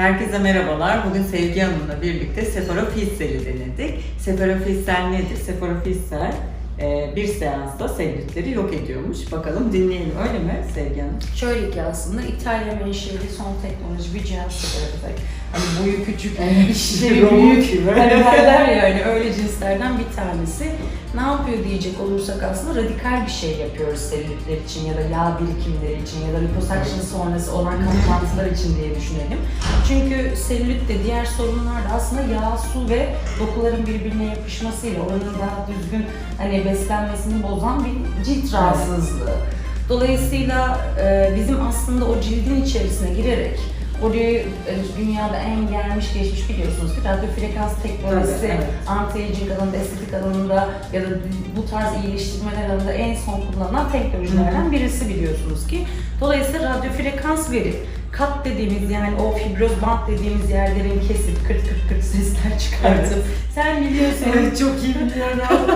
Herkese merhabalar. Bugün Sevgi Hanım'la birlikte Sephora-Filsel'i denedik. Sephora-Filsel nedir? Sephora-Filsel e, bir seansta selülitleri yok ediyormuş. Bakalım dinleyelim. Öyle mi Sevgi Hanım? Şöyle ki aslında İtalya menşeli son teknoloji bir cihaz seferek. Hani boyu küçük, robot büyük, hani derler ya hani öyle cinslerden bir tanesi. Ne yapıyor diyecek olursak aslında radikal bir şey yapıyoruz selülitler için ya da yağ birikimleri için ya da liposuction sonrası olan katlantılar için diye düşünelim. Çünkü selülit de diğer sorunlar da aslında yağ, su ve dokuların birbirine yapışmasıyla oranın daha düzgün hani beslenmesini bozan bir cilt rahatsızlığı. Dolayısıyla bizim aslında o cildin içerisine girerek orayı e, dünyada en gelmiş geçmiş biliyorsunuz ki radyo frekans teknolojisi, Tabii, evet. anti-aging alanında, estetik alanında ya da bu tarz iyileştirmeler alanında en son kullanılan teknolojilerden birisi biliyorsunuz ki. Dolayısıyla radyo frekans verip kat dediğimiz yani o fibroz bant dediğimiz yerlerin kesip kırt kırt kırt sesler çıkartıp sen biliyorsun çok iyi biliyorum.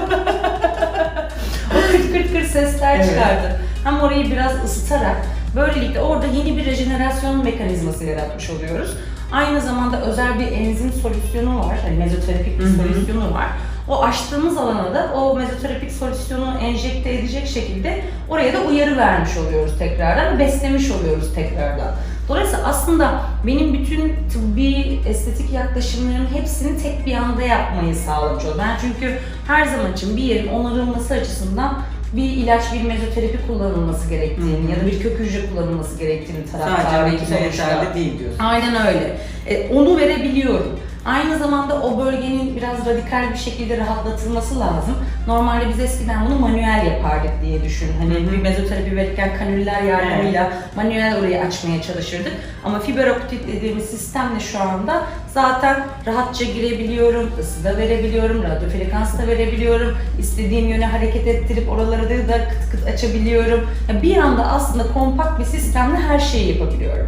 o kırt kırt kırt sesler Evet. çıkardı. Hem orayı biraz ısıtarak böylelikle orada yeni bir rejenerasyon mekanizması yaratmış oluyoruz. Aynı zamanda özel bir enzim solüsyonu var, hani mezoterapik bir Hı hı. solüsyonu var. O açtığımız alana da o mezoterapik solüsyonu enjekte edecek şekilde oraya da uyarı vermiş oluyoruz tekrardan, beslemiş oluyoruz tekrardan. Dolayısıyla aslında benim bütün tıbbi estetik yaklaşımlarımın hepsini tek bir anda yapmayı sağlamış oldu. Ben çünkü her zaman için bir yerin onarılması açısından bir ilaç, bir mezoterapi kullanılması gerektiğini ya da bir kök hücre kullanılması gerektiğini Sadece taraftarıyım renkte sonuçta. yeterli değil diyorsun. Aynen öyle. E, onu verebiliyorum. Aynı zamanda o bölgenin biraz radikal bir şekilde rahatlatılması lazım. Normalde biz eskiden bunu manuel yapardık diye düşün. Hani bir mezoterapi verirken kanüller yardımıyla manuel orayı açmaya çalışırdık. Ama fiber optik dediğimiz sistemle şu anda zaten rahatça girebiliyorum, ısı da verebiliyorum, radyo frekans da verebiliyorum. İstediğim yöne hareket ettirip oraları da, kıt kıt açabiliyorum. Ya Bir anda aslında kompakt bir sistemle her şeyi yapabiliyorum.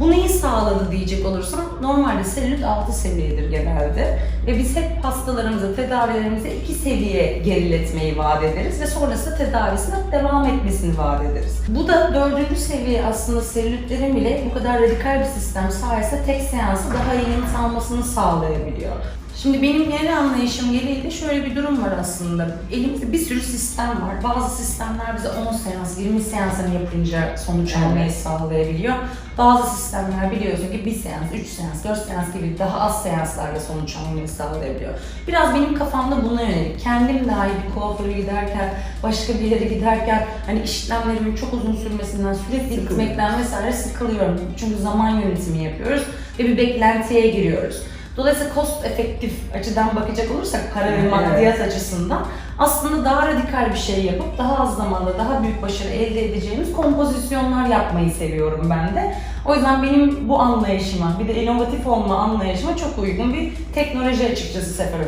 Bu neyi sağladı diyecek olursam normalde selülit 6 seviyedir genelde ve biz hep hastalarımıza, tedavilerimize 2 seviye geriletmeyi vaat ederiz ve sonrasında tedavisine devam etmesini vaat ederiz. Bu da dördüncü seviye aslında selülitlerin bile bu kadar radikal bir sistem sayesinde tek seansı daha iyi almasını sağlayabiliyor. Şimdi benim genel anlayışım gereği de şöyle bir durum var aslında. Elimizde bir sürü sistem var. Bazı sistemler bize 10 seans, 20 seansını yapınca sonuç Evet. almayı sağlayabiliyor. Bazı sistemler biliyorsun ki bir seans, 3 seans, 4 seans gibi daha az seanslarla sonuç almayı sağlayabiliyor. Biraz benim kafamda buna yönelik. Kendim dahi bir kuaföre giderken, başka bir yere giderken hani işlemlerimin çok uzun sürmesinden, sürekli gitmekten vesaire sıkılıyorum. Çünkü zaman yönetimi yapıyoruz ve bir beklentiye giriyoruz. Dolayısıyla cost efektif açıdan bakacak olursak para ve maddiyat açısından aslında daha radikal bir şey yapıp daha az zamanda daha büyük başarı elde edeceğimiz kompozisyonlar yapmayı seviyorum ben de. O yüzden benim bu anlayışıma, bir de inovatif olma anlayışıma çok uygun bir teknoloji açıkçası Sephora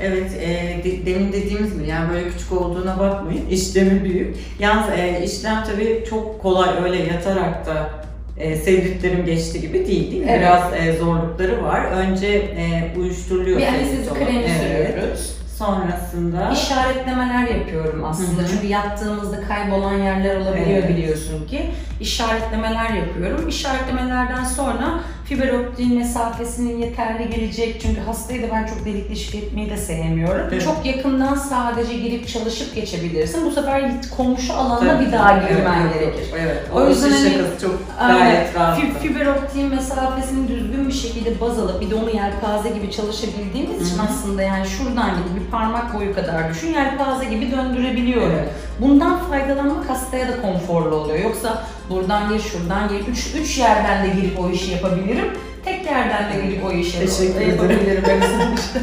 Evet, e, de- demin dediğimiz gibi yani böyle küçük olduğuna bakmayın, işlemi büyük. Yalnız e, işlem tabii çok kolay öyle yatarak da e, sevdiklerim geçti gibi değil değil mi? Evet. Biraz e, zorlukları var. Önce e, uyuşturuluyor. Bir anestezi kremi Evet. sürüyoruz. Sonrasında İşaretlemeler yapıyorum aslında Hı hı. çünkü yattığımızda kaybolan yerler olabiliyor Evet. biliyorsun ki. İşaretlemeler yapıyorum. İşaretlemelerden sonra fiber optiğin mesafesinin yeterli gelecek çünkü hastayı da ben çok delik deşik etmeyi de sevmiyorum. Evet. Çok yakından sadece girip çalışıp geçebilirsin. Bu sefer komşu alana Tabii, bir daha girmen evet, gerekir. Evet, O o, yüzden hani- çok gayet rahat. Fi- Fiber optiğin mesafesini düzgün bir şekilde baz alıp bir de onu yelpaze gibi çalışabildiğimiz için Hı hı. aslında yani şuradan bir parmak boyu kadar düşün yelpaze gibi döndürebiliyorum. Evet. Bundan faydalanmak hastaya da konforlu oluyor. Yoksa buradan gir, şuradan gir, üç, üç yerden de girip o işi yapabilirim. Tek yerden de girip o işi Teşekkür ederim. yapabilirim. ben sonuçta.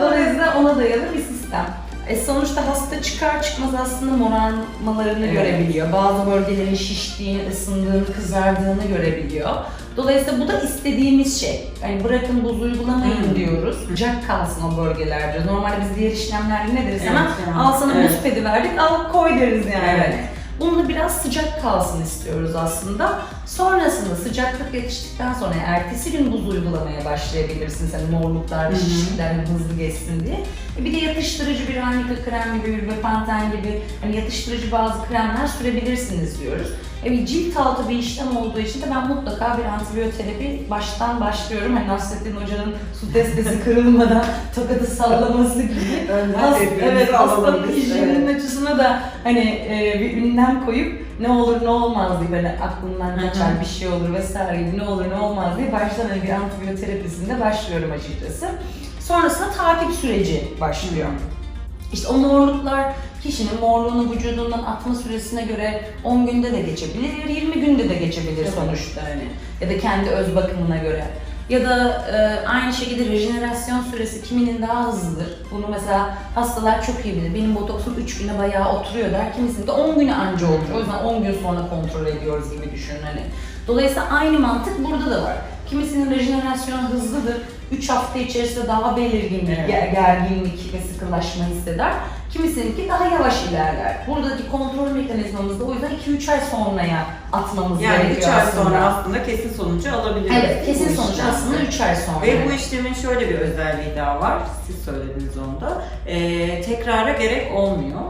Dolayısıyla ona dayalı bir sistem. E sonuçta hasta çıkar çıkmaz aslında morarmalarını Evet. görebiliyor. Bazı bölgelerin şiştiğini, ısındığını, kızardığını görebiliyor. Dolayısıyla bu da istediğimiz şey. Yani bırakın buz uygulamayın Hmm. diyoruz. Sıcak kalsın o bölgelerde. Normalde biz diğer işlemlerde ne deriz Evet, hemen? yani. Al sana Evet. buz pedi verdik, al koy deriz yani. Evet. Bunu da biraz sıcak kalsın istiyoruz aslında. Sonrasında sıcaklık yetiştikten sonra ertesi gün buz uygulamaya başlayabilirsiniz. Hani morluklar, hı. şişlikler hızlı geçsin diye. E bir de yatıştırıcı bir Arnica krem gibi, bir Panten gibi hani yatıştırıcı bazı kremler sürebilirsiniz diyoruz. E cilt altı bir işlem olduğu için de ben mutlaka bir antibiyoterapi baştan başlıyorum. Hani Nasrettin Hoca'nın su destesi kırılmadan tokadı sallaması gibi. Hast- evet, hastanın hijyeninin açısına da hani e, bir ünlem koyup ne olur ne olmaz diye böyle aklından kaçar bir şey olur vesaire gibi ne olur ne olmaz diye baştan hani bir antibiyoterapisinde başlıyorum açıkçası. Sonrasında takip süreci başlıyor. İşte o morluklar kişinin morluğunu vücudundan atma süresine göre 10 günde de geçebilir, 20 günde de geçebilir Tabii. sonuçta hani. Ya da kendi öz bakımına göre. Ya da e, aynı şekilde rejenerasyon süresi kiminin daha hızlıdır. Bunu mesela hastalar çok iyi bilir. Benim botoksum 3 güne bayağı oturuyor der. Kimisinin de 10 güne anca oturuyor. O yüzden 10 gün sonra kontrol ediyoruz gibi düşünün hani. Dolayısıyla aynı mantık burada da var. Kimisinin rejenerasyonu hızlıdır. 3 hafta içerisinde daha belirgin bir Evet. ger- gerginlik ve sıkılaşma hisseder. Kimisininki daha yavaş ilerler. Buradaki kontrol mekanizmamız da o yüzden 2-3 ay sonraya atmamız Yani 3 gerekiyor ay aslında. sonra aslında kesin sonucu alabiliriz. Evet, kesin işlemde. aslında 3 ay sonra. Ve bu işlemin şöyle bir özelliği daha var. Siz söylediniz onu da. Ee, tekrara gerek olmuyor.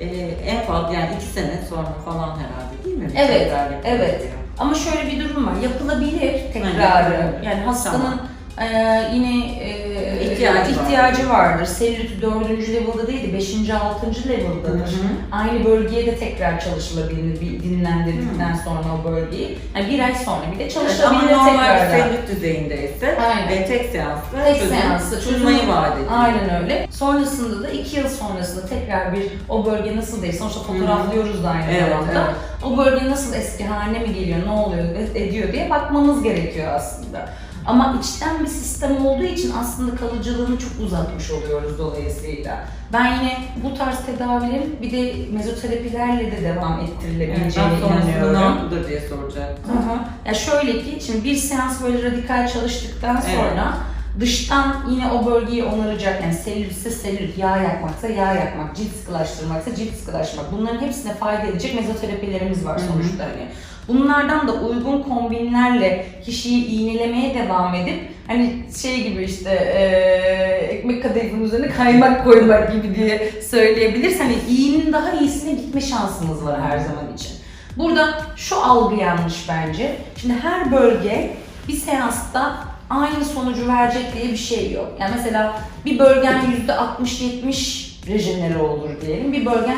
Ee, en fazla yani 2 sene sonra falan herhalde değil mi? Bir Evet, evet. Ama şöyle bir durum var. Yapılabilir Yani tekrarı. yapılabilir. Yani hastanın Tamam. eee, yine eee, İhtiyacı ihtiyacı vardır. Selülitü 4. level'da değil de 5. 6. level'dadır. Hı hı. Aynı bölgeye de tekrar çalışılabilir bir dinlendirdikten Hı. sonra o bölgeyi. Yani bir ay sonra bir de Evet, ama çalışılabilir normal bir tekrardan. selülit düzeyindeyse Aynen. ve tek seansla Tek çözüm seansı çözmeyi vaat ediyor. Aynen öyle. Sonrasında da iki yıl sonrasında tekrar bir o bölge nasıl değil, sonuçta fotoğraflıyoruz da aynı Evet, zamanda. evet. O bölge nasıl eski haline mi geliyor, ne oluyor, ediyor diye bakmamız gerekiyor aslında. Ama içten bir sistem olduğu için aslında kalıcılığını çok uzatmış oluyoruz dolayısıyla. Ben yine bu tarz tedavilerin bir de mezoterapilerle de devam Yani ettirilebileceğine ben sonrasında ne inanıyorum. yapılır diye soracaktım. Hı. Ya şöyle ki şimdi bir seans böyle radikal çalıştıktan Evet. sonra dıştan yine o bölgeyi onaracak yani selülitse selülit, yağ yakmaksa yağ yakmak, cilt sıkılaştırmaksa cilt sıkılaştırmak bunların hepsine fayda edecek mezoterapilerimiz var sonuçta hani. Bunlardan da uygun kombinlerle kişiyi iğnelemeye devam edip hani şey gibi işte eee, ekmek kadayıfının üzerine kaymak koymak gibi diye söyleyebiliriz. Hani iyinin daha iyisine gitme şansımız var her zaman için. Burada şu algı yanlış bence. Şimdi her bölge bir seansta aynı sonucu verecek diye bir şey yok. Yani mesela bir bölgen %60-70 rejenere olur diyelim. Bir bölgen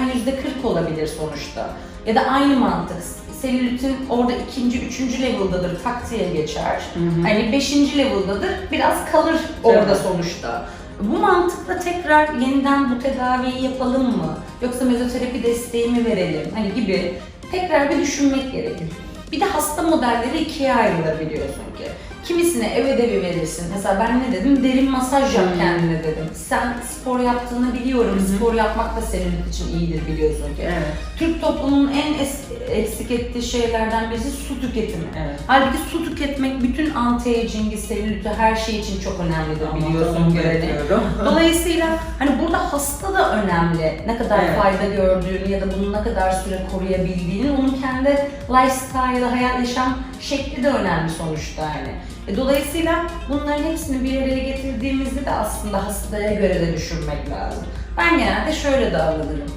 %40 olabilir sonuçta. Ya da aynı mantık. Selülitin orada ikinci, üçüncü level'dadır, tak diye geçer. Hı hı. Hani beşinci level'dadır, biraz kalır orada Evet. sonuçta. Bu mantıkla tekrar yeniden bu tedaviyi yapalım mı? Yoksa mezoterapi desteği mi verelim? Hani gibi tekrar bir düşünmek gerekir. Bir de hasta modelleri ikiye ayrılabiliyorsun ki. Kimisine ev ödevi verirsin. Mesela ben ne dedim? Derin masaj yap Hmm. kendine dedim. Sen spor yaptığını biliyorum. Spor yapmak da senin için iyidir biliyorsun ki. Evet, Türk toplumunun en es- eksik ettiği şeylerden birisi su tüketimi. evet. Halbuki su tüketmek bütün anti-aging'i, selülitü, her şey için çok önemlidir biliyorsun ki. hani. Dolayısıyla hani burada hasta da önemli. Ne kadar Evet. fayda gördüğünü ya da bunu ne kadar süre koruyabildiğini, onun kendi lifestyle, hayat yaşam şekli de önemli sonuçta yani. E, dolayısıyla bunların hepsini bir araya getirdiğimizde de aslında hastaya göre de düşünmek lazım. Ben genelde şöyle davranırım.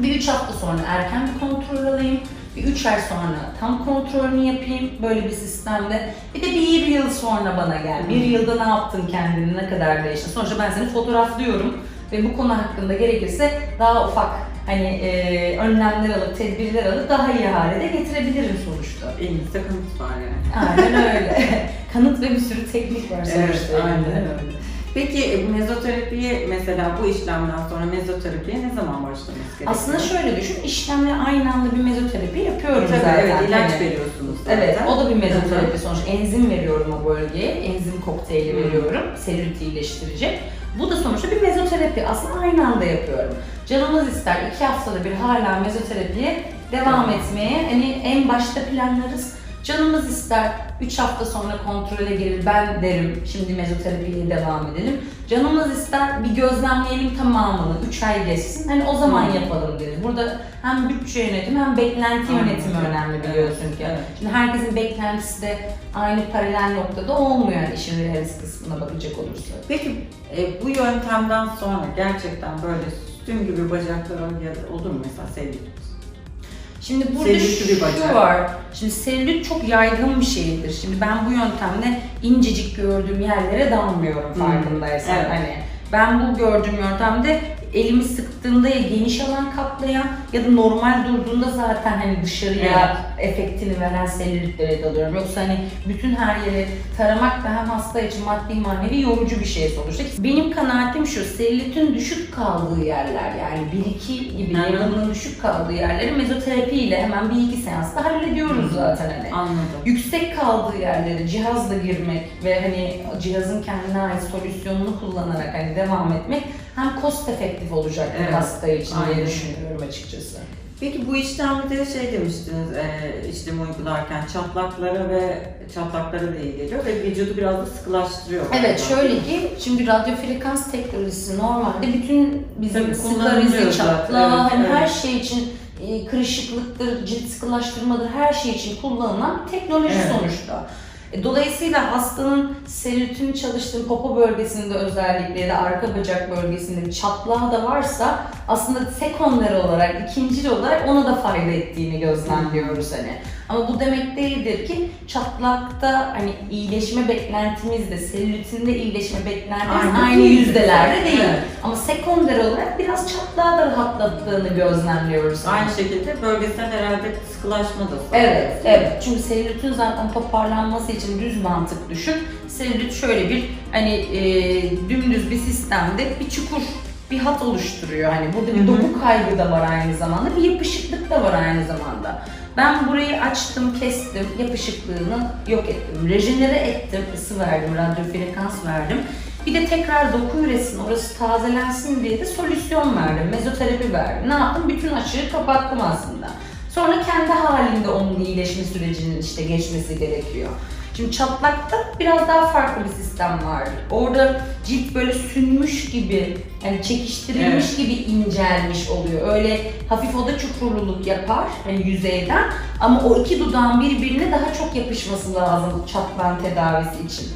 Bir üç hafta sonra erken bir kontrol alayım. Bir üç ay sonra tam kontrolünü yapayım böyle bir sistemde. Bir de bir yıl sonra bana gel. Bir yılda ne yaptın kendini, ne kadar değiştin? Sonuçta ben seni fotoğraflıyorum ve bu konu hakkında gerekirse daha ufak hani e, önlemler alıp, tedbirler alıp daha iyi hale de getirebilirim sonuçta. Elimizde kanıt var yani. Aynen öyle. Kanıt ve bir sürü teknik var sonuçta. Evet, aynen öyle. Peki e, mezoterapiye mesela bu işlemden sonra mezoterapiye ne zaman başlaması gerekiyor? Aslında şöyle düşün, işlemle aynı anda bir mezoterapi yapıyorum Tabii, zaten. evet ilaç Hani- veriyorsunuz zaten. Evet, o da bir mezoterapi hı. sonuçta. Enzim veriyorum o bölgeye, enzim kokteyli Hı. veriyorum, selüliti iyileştirecek. Bu da sonuçta bir mezoterapi. Aslında aynı anda yapıyorum. Canımız ister iki haftada bir hala mezoterapiye devam Hı. etmeye. Hani en başta planlarız. Canımız ister 3 hafta sonra kontrole gelir ben derim şimdi mezoterapiye devam edelim. Canımız ister bir gözlemleyelim tamamını 3 ay geçsin hani o zaman Hı. yapalım deriz. Burada hem bütçe yönetimi hem beklenti yönetimi Anladım. önemli biliyorsun ki. evet. Şimdi herkesin beklentisi de aynı paralel noktada olmuyor işin realist kısmına bakacak olursak. Peki e, bu yöntemden sonra gerçekten böyle sütun gibi bacaklar ya- olur mu mesela selülit? Şimdi burada Selülitli bir şu bacak. var. Şimdi selülit çok yaygın bir şeydir. Şimdi ben bu yöntemle incecik gördüğüm yerlere dalmıyorum farkındaysan. evet. Hani ben bu gördüğüm yöntemde elimi sıktığımda ya geniş alan kaplayan ya da normal durduğunda zaten hani dışarıya efektini veren selülitlere dalıyorum. Yoksa hani bütün her yeri taramak da hem hasta için maddi manevi yorucu bir şey sonuçta. Benim kanaatim şu, selülitin düşük kaldığı yerler yani 1-2 gibi Hı hı. level'ının düşük kaldığı yerleri mezoterapi ile hemen bir iki seansta hallediyoruz zaten hani. Anladım. Yüksek kaldığı yerleri cihazla girmek ve hani cihazın kendine ait solüsyonunu kullanarak hani devam etmek hem cost efektif olacak bir Evet, hasta için aynen. diye düşünüyorum açıkçası. Peki bu işlemde de şey demiştiniz e, işlemi uygularken çatlaklara ve çatlaklara da iyi geliyor ve vücudu biraz da sıkılaştırıyor. Evet şöyle ki şimdi radyo frekans teknolojisi normalde bütün bizim zaten, çatlağı evet, hani evet. her şey için e, kırışıklıktır, cilt sıkılaştırmadır her şey için kullanılan bir teknoloji Evet. sonuçta. E, Dolayısıyla hastanın selülitin çalıştığı popo bölgesinde özellikle ya da arka bacak bölgesinde çatlağı da varsa aslında sekonder olarak, ikincil olarak ona da fayda ettiğini gözlemliyoruz hani. Ama bu demek değildir ki çatlakta hani iyileşme beklentimiz de selülitinde iyileşme beklentimiz Aynı aynı, yüzdelerde değil. Evet. Ama sekonder olarak biraz çatlağı da rahatlattığını gözlemliyoruz. Aynı şekilde bölgesel herhalde sıkılaşma da sağlıyor. Evet, evet. Çünkü selülitin zaten toparlanması için düz mantık düşün. Selülit şöyle bir hani e, dümdüz bir sistemde bir çukur, bir hat oluşturuyor. Hani burada bir doku kaybı da var aynı zamanda, bir yapışıklık da var aynı zamanda. Ben burayı açtım, kestim, yapışıklığını yok ettim, rejenere ettim, ısı verdim, radyo frekans verdim. Bir de tekrar doku üretsin, orası tazelensin diye de solüsyon verdim, mezoterapi verdim. Ne yaptım? Bütün açığı kapattım aslında. Sonra kendi halinde onun iyileşme sürecinin işte geçmesi gerekiyor. Şimdi çatlakta biraz daha farklı bir sistem var. Orada cilt böyle sünmüş gibi, yani çekiştirilmiş gibi incelmiş oluyor. Öyle hafif oda çukurluluk yapar hani yüzeyden ama o iki dudağın birbirine daha çok yapışması lazım çatlağın tedavisi için.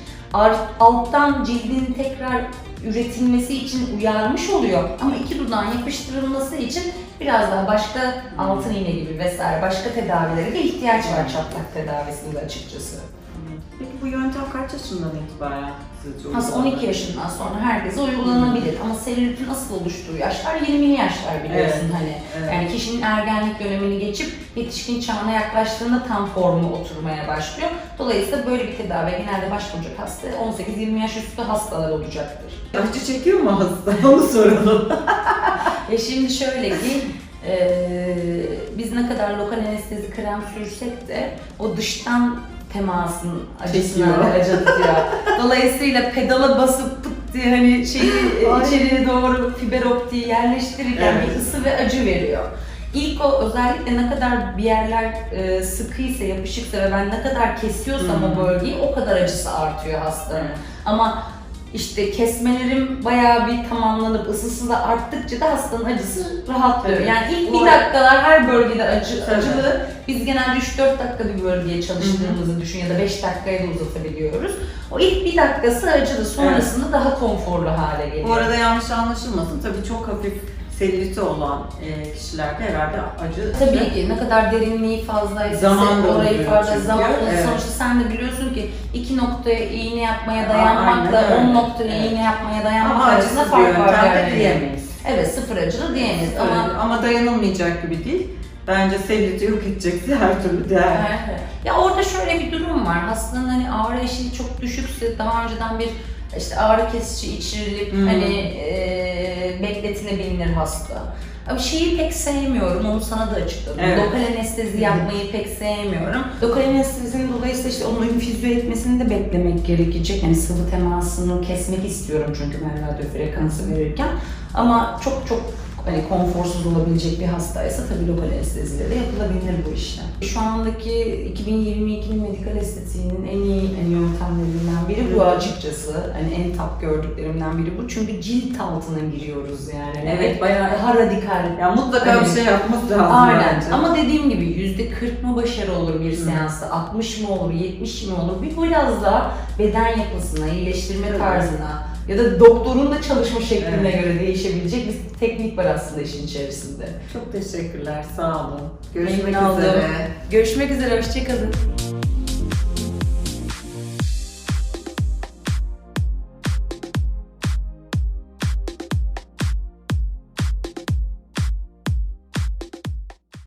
Alttan cildin tekrar üretilmesi için uyarmış oluyor ama iki dudağın yapıştırılması için biraz daha başka altın iğne gibi vesaire başka tedavilere de ihtiyaç var çatlak tedavisinde açıkçası. Peki bu yöntem kaç yaşından itibaren sizce Aslında uygulanıyor? 12 yaşından sonra herkese uygulanabilir ama selülitin asıl oluştuğu yaşlar 20'li yaşlar biliyorsun Evet, hani. evet. Yani kişinin ergenlik dönemini geçip yetişkin çağına yaklaştığında tam formu oturmaya başlıyor. Dolayısıyla böyle bir tedavi genelde başvuracak hasta 18-20 yaş üstü hastalar olacaktır. Acı çekiyor mu hasta? Onu soralım. E şimdi şöyle ki eee, biz ne kadar lokal anestezi krem sürsek de o dıştan temasın acısını Çekiyor. acıtıyor. Dolayısıyla pedala basıp pıt diye hani şeyi e, içeriye doğru fiber optiği yerleştirirken Evet. bir ısı ve acı veriyor. İlk o özellikle ne kadar bir yerler e, sıkıysa, yapışıksa ve ben ne kadar kesiyorsam Hı. o bölgeyi o kadar acısı artıyor hastanın. Ama işte kesmelerim bayağı bir tamamlanıp ısısı da arttıkça da hastanın acısı rahatlıyor. Tabii. Yani ilk bir dakikalar her bölgede acı, acılı. Biz genelde 3-4 dakika bir bölgeye çalıştığımızı düşün ya da 5 dakikaya da uzatabiliyoruz. O ilk bir dakikası acılı. Sonrasında daha konforlu hale geliyor. Bu arada yanlış anlaşılmasın. Tabii çok hafif selüliti olan e, kişilerde herhalde acı Tabii ki ne kadar derinliği fazlaysa Zaman da orayı fazla zaman Evet. sonuçta sen de biliyorsun ki iki noktaya iğne yapmaya Aynen dayanmakla. 10 noktaya Evet. iğne yapmaya dayanmak Ama arasında fark var yani. diyemeyiz. Evet sıfır acılı diyemeyiz Ama, ama ama dayanılmayacak gibi değil. Bence selüliti yok edecekse her türlü değer. Evet. Ya orada şöyle bir durum var. Hastanın hani ağrı eşiği çok düşükse daha önceden bir işte ağrı kesici içirilip Hmm. hani e, bekletilebilir hasta. Ama şeyi pek sevmiyorum, onu sana da açıkladım. Evet. Lokal anestezi yapmayı pek sevmiyorum. Lokal anestezinin dolayısıyla işte onun infüzyon etmesini de beklemek gerekecek. Yani sıvı temasını kesmek istiyorum çünkü ben radyo frekansı verirken. Ama çok çok hani konforsuz olabilecek bir hastaysa tabii lokal anesteziyle de yapılabilir bu işlem. Şu andaki 2022'nin medikal estetiğinin en iyi hani yöntemlerinden biri bu açıkçası. Hani en tap gördüklerimden biri bu. Çünkü cilt altına giriyoruz yani. Evet bayağı. Daha radikal Ya mutlaka Evet. bir şey yapması lazım Aynen. bence. Ama dediğim gibi yüzde 40 mı başarı olur bir seansta, 60 mı olur, 70 mi olur? Bir biraz da beden yapısına, iyileştirme tarzına ya da doktorun da çalışma şekline Evet. göre değişebilecek bir teknik var aslında işin içerisinde. Çok teşekkürler. Sağ olun. Görüşmek Memnun oldum. üzere. Görüşmek üzere, hoşçakalın.